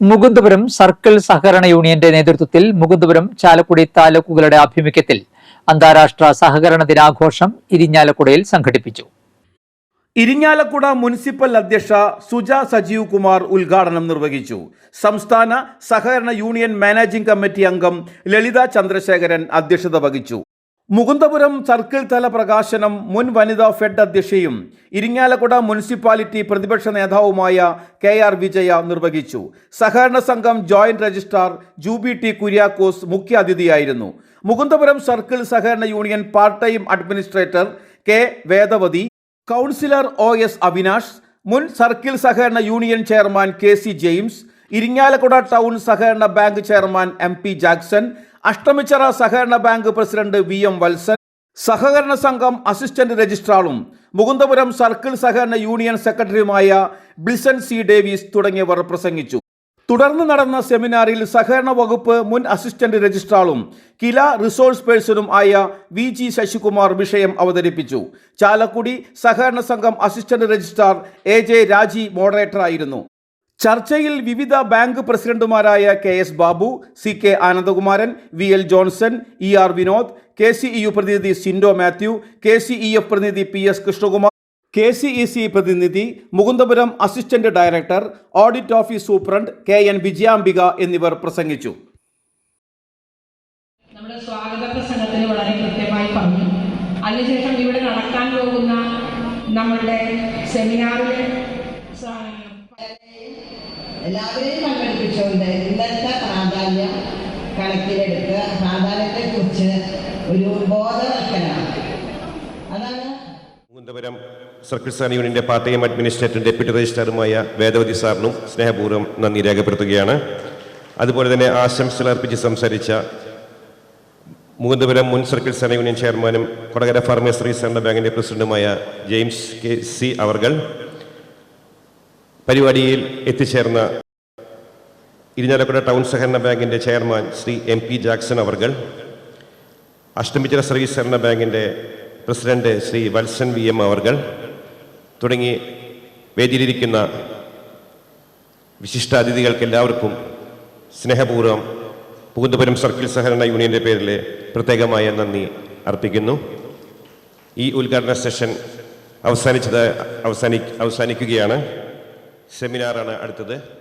Mukundapuram circle സഹകരണ യൂണിയന്റെ നേതൃത്വത്തിൽ മുകുന്ദപുരം ചാലക്കുടി താലൂക്കുകളുടെ ആഭിമുഖ്യത്തിൽ അന്താരാഷ്ട്ര സഹകരണ ദിനാഘോഷം ഇരിഞ്ഞാലക്കുടയിൽ സംഘടിപ്പിച്ചു. ഇരിഞ്ഞാലക്കുട മുനിസിപ്പൽ അധ്യക്ഷ സുജ സജീവ് കുമാർ ഉദ്ഘാടനം നിർവഹിച്ചു. സംസ്ഥാന സഹകരണ യൂണിയൻ മാനേജിംഗ് കമ്മിറ്റി അംഗം ലളിത ചന്ദ്രശേഖരൻ അധ്യക്ഷത വഹിച്ചു. മുകുന്ദപുരം സർക്കിൾ തല പ്രകാശനം മുൻ വനിതാ ഫെഡ് അധ്യക്ഷയും ഇരിങ്ങാലക്കുട മുനിസിപ്പാലിറ്റി പ്രതിപക്ഷ നേതാവുമായ കെ ആർ വിജയ നിർവഹിച്ചു. സഹകരണ സംഘം joint registrar Juby T Kuriakose മുഖ്യാതിഥിയായിരുന്നു Mukundapuram circle സഹകരണ union part time administrator K Vedavathi councillor O S Avinash മുൻ സർക്കിൾ സഹകരണ union chairman K C James Irinjalakuda town സഹകരണ bank chairman M P Jackson Ashtamichira സഹകരണ bank president V M Valsan സഹകരണ സംഘം assistant രജിസ്ട്രാറും Mukundapuram circle സഹകരണ union സെക്രട്ടറിയുമായ Bilson C Davis തുടങ്ങിയവർ പ്രസംഗിച്ചു. തുടർന്ന് നടന്ന സെമിനാറിൽ സഹകരണ വകുപ്പ് മുൻ അസിസ്റ്റന്റ് രജിസ്ട്രാളും കില റിസോഴ്സ് പേഴ്സണും ആയ വി ജി ശശികുമാർ വിഷയം അവതരിപ്പിച്ചു. ചാലക്കുടി സഹകരണ സംഘം അസിസ്റ്റന്റ് രജിസ്ട്രാർ എ ജെ രാജി മോഡറേറ്ററായിരുന്നു ചർച്ചയിൽ വിവിധ ബാങ്ക് പ്രസിഡന്റുമാരായ K S Babu C K Anandakumaran V L Johnson E R Vinod K C E U പ്രതിനിധി Sindo Mathew K C E F പ്രതിനിധി P S Krishnakumar K C E C പ്രതിനിധി Mukundapuram assistant director audit office superintendent K N Vijayambika എന്നിവർ പ്രസംഗിച്ചു. നമ്മുടെ സ്വാഗത വളരെ കൃത്യമായി പറഞ്ഞു. അതിനുശേഷം ഇവിടെ നടക്കാൻ പോകുന്ന നമ്മളുടെ സെമിനാറിൽ എല്ലാവരെയും പങ്കെടുപ്പിച്ചുകൊണ്ട് ഇന്നത്തെ പ്രാധാന്യം കണക്കിലെടുത്ത് പ്രാധാന്യത്തെക്കുറിച്ച് ഒരു ബോധവൽക്കരണം. സർക്കിൾ സാൻ യൂണിയന്റെ പാർട്ടി എം അഡ്മിനിസ്ട്രേറ്റർ ഡെപ്യൂട്ടി രജിസ്ട്രാറുമായ വേദവതി സാറിനും സ്നേഹപൂർവം നന്ദി രേഖപ്പെടുത്തുകയാണ്. അതുപോലെ തന്നെ ആശംസകൾ അർപ്പിച്ച് സംസാരിച്ച മുകുന്ദപുരം മുൻ സർക്കിൾ സാൻ യൂണിയൻ ചെയർമാനും കൊടകര ഫാർമേഴ്സ് സഹകരണ ബാങ്കിന്റെ പ്രസിഡന്റുമായ ജെയിംസ് കെ സി അവർകൾ പരിപാടിയിൽ എത്തിച്ചേർന്ന ഇരിഞ്ഞാലക്കുട ടൗൺ സഹകരണ ബാങ്കിന്റെ chairman Shri M P Jackson അവർകൾ അഷ്ടമിച്ചിറ സർവീസ് സഹകരണ ബാങ്കിന്റെ president Shri Valsan V M അവർകൾ തുടങ്ങി വേദിയിലിരിക്കുന്ന വിശിഷ്ടാതിഥികൾക്ക് എല്ലാവർക്കും സ്നേഹപൂർവം പൂന്തപുരം സർക്കിൾ സഹകരണ യൂണിയന്റെ പേരിൽ പ്രത്യേകമായ നന്ദി അർപ്പിക്കുന്നു. ഈ ഉദ്ഘാടന സെഷൻ അവസാനിച്ചത് അവസാനി അവസാനിക്കുകയാണ്. സെമിനാറാണ് അടുത്തത്.